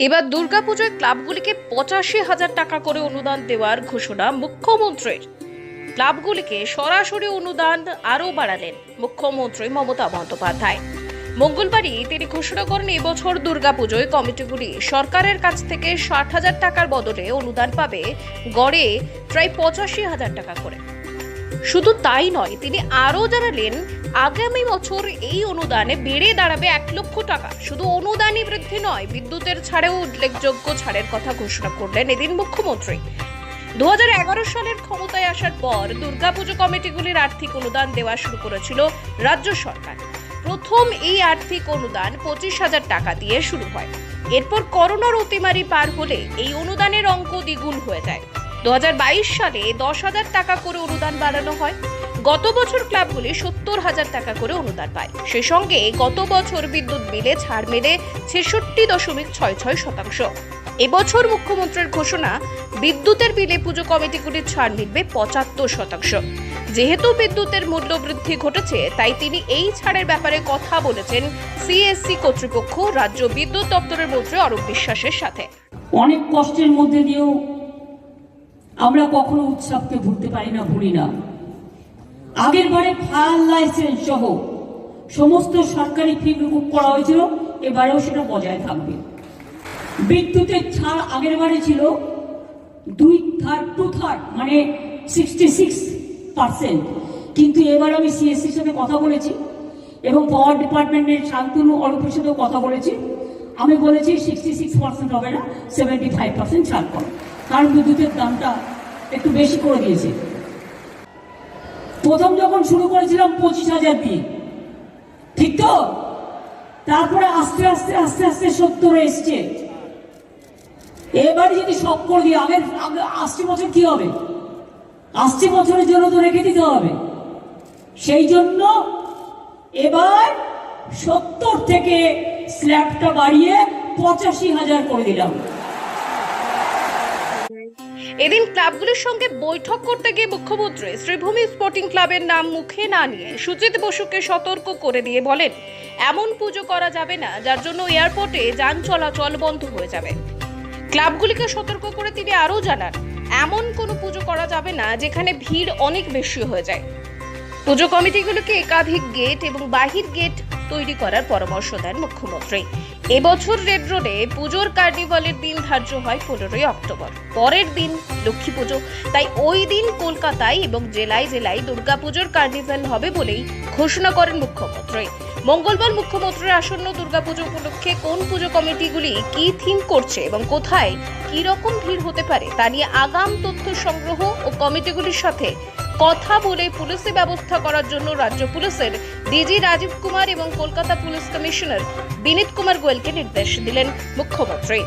এবার দুর্গাপুজোয় ক্লাবগুলিকে পঁচাশি হাজার টাকা করে অনুদান দেওয়ার ঘোষণা মুখ্যমন্ত্রীর। ক্লাবগুলিকে সরাসরি অনুদান আরও বাড়ালেন মুখ্যমন্ত্রী মমতা বন্দ্যোপাধ্যায়। মঙ্গলবারই তিনি ঘোষণা করেন, এবছর দুর্গাপুজোয় কমিটিগুলি সরকারের কাছ থেকে ষাট হাজার টাকার বদলে অনুদান পাবে গড়ে প্রায় পঁচাশি হাজার টাকা করে। শুধু তাই নয়, তিনি আরও জানালেন আগামী বছর এই অনুদানে বেড়ে দাঁড়াবে এক লক্ষ টাকা। শুধু অনুদানই বৃদ্ধি নয়, বিদ্যুতের ছাড়েও উল্লেখযোগ্য ছাড়ের কথা ঘোষণা করলেন এদিন মুখ্যমন্ত্রী। দু সালের ক্ষমতায় আসার পর দুর্গাপুজো কমিটিগুলির আর্থিক অনুদান দেওয়া শুরু করেছিল রাজ্য সরকার। প্রথম এই আর্থিক অনুদান পঁচিশ হাজার টাকা দিয়ে শুরু হয়। এরপর করোনার অতিমারি পার হলে এই অনুদানের অঙ্ক দ্বিগুণ হয়ে যায়। দু হাজার বাইশ সালে দশ হাজার টাকা করে অনুদান বাড়ানো হয়। গত বছর ক্লাবগুলি সত্তর হাজার টাকা করে অনুদান পায়। সে সঙ্গে গত বছর বিদ্যুৎ বিলে ছাড় মেলে ছেষট্টি দশমিক ছয় ছয় শতাংশ। এবছর মুখ্যমন্ত্রীর ঘোষণা, বিদ্যুতের বিলে পুজো কমিটিগুলির ছাড় মিলবে পঁচাত্তর শতাংশ। যেহেতু বিদ্যুতের মূল্য বৃদ্ধি ঘটেছে, তাই তিনি এই ছাড়ের ব্যাপারে কথা বলেছেন সিএসসি কর্তৃপক্ষ, রাজ্য বিদ্যুৎ দপ্তরের মন্ত্রী অরূপ বিশ্বাসের সাথে। অনেক কষ্টের মধ্যে দিয়েও আমরা কখনো উৎসবকে ভুলতে পারি না, ভুলি না। আগের বারে ফায়ার লাইসেন্স সহ সমস্ত সরকারি ফি মুকুব করা হয়েছিল, এবারেও সেটা বজায় থাকবে। বিদ্যুতের ছাড় আগের বারে ছিল দুই থার্ড টু থার্ড মানে সিক্সটি সিক্স পার্সেন্ট কিন্তু এবার আমি সিএসসির সাথে কথা বলেছি এবং পাওয়ার ডিপার্টমেন্টের শান্তনু অরূপের সাথেও কথা বলেছি। আমি বলেছি সিক্সটি সিক্স পার্সেন্ট হবে না সেভেন্টি ফাইভ পার্সেন্ট ছাড় করো। কারণ বিদ্যুতের দামটা একটু বেশি করে দিয়েছে। প্রথম যখন শুরু করেছিলাম পঁচিশ হাজার দিয়ে ঠিক তো? তারপরে আস্তে আস্তে আস্তে আস্তে সত্তর এসছে। এবারে যদি সব করে দিই, আগের, আগে আসছে বছর কি হবে? আসছে বছরের জন্য তো রেখে দিতে হবে। সেই জন্য এবার সত্তর থেকে স্ল্যাবটা বাড়িয়ে পঁচাশি হাজার করে দিলাম। এদিন ক্লাবগুলির সঙ্গে বৈঠক করতে গিয়ে মুখ্যমন্ত্রী শ্রীভূমি স্পোর্টিং ক্লাবের নাম মুখে না নিয়ে সুজিত বসুকে সতর্ক করে দিয়ে বলেন, এমন পুজো করা যাবে না, যার জন্য এয়ারপোর্টে যান চলাচল বন্ধ হয়ে যাবে। ক্লাবগুলিকে সতর্ক করে তিনি আরও জানান, এমন কোনো পুজো করা যাবে না, যেখানে ভিড় অনেক বেশি হয়ে যায়। পুজো কমিটিগুলোকে একাধিক গেট এবং বাহির গেট তৈরি করার পরামর্শ দেন মুখ্যমন্ত্রী। এবছর রেড রোডে পুজোর কার্নিভালের দিন ধার্য হয় পনেরোই অক্টোবর। পরের দিন লক্ষ্মী পুজো। তাই ওই দিন কলকাতায় এবং জেলায় জেলায় দুর্গাপুজোর কার্নিভাল হবে বলেই ঘোষণা করেন মুখ্যমন্ত্রী। মঙ্গলবার মুখ্যমন্ত্রীর আসন্ন দুর্গাপুজো উপলক্ষে কোন পুজো কমিটিগুলি কি থিম করছে এবং কোথায় কি রকম ভিড় হতে পারে তা নিয়ে আগাম তথ্য সংগ্রহ ও কমিটিগুলির সাথে কথা বলে পুলিশি ব্যবস্থা করার জন্য রাজ্য পুলিশের ডিজি রাজীব কুমার এবং কলকাতা পুলিশ কমিশনার বিনীত কুমার গোয়েলকে নির্দেশ দিলেন মুখ্যমন্ত্রী।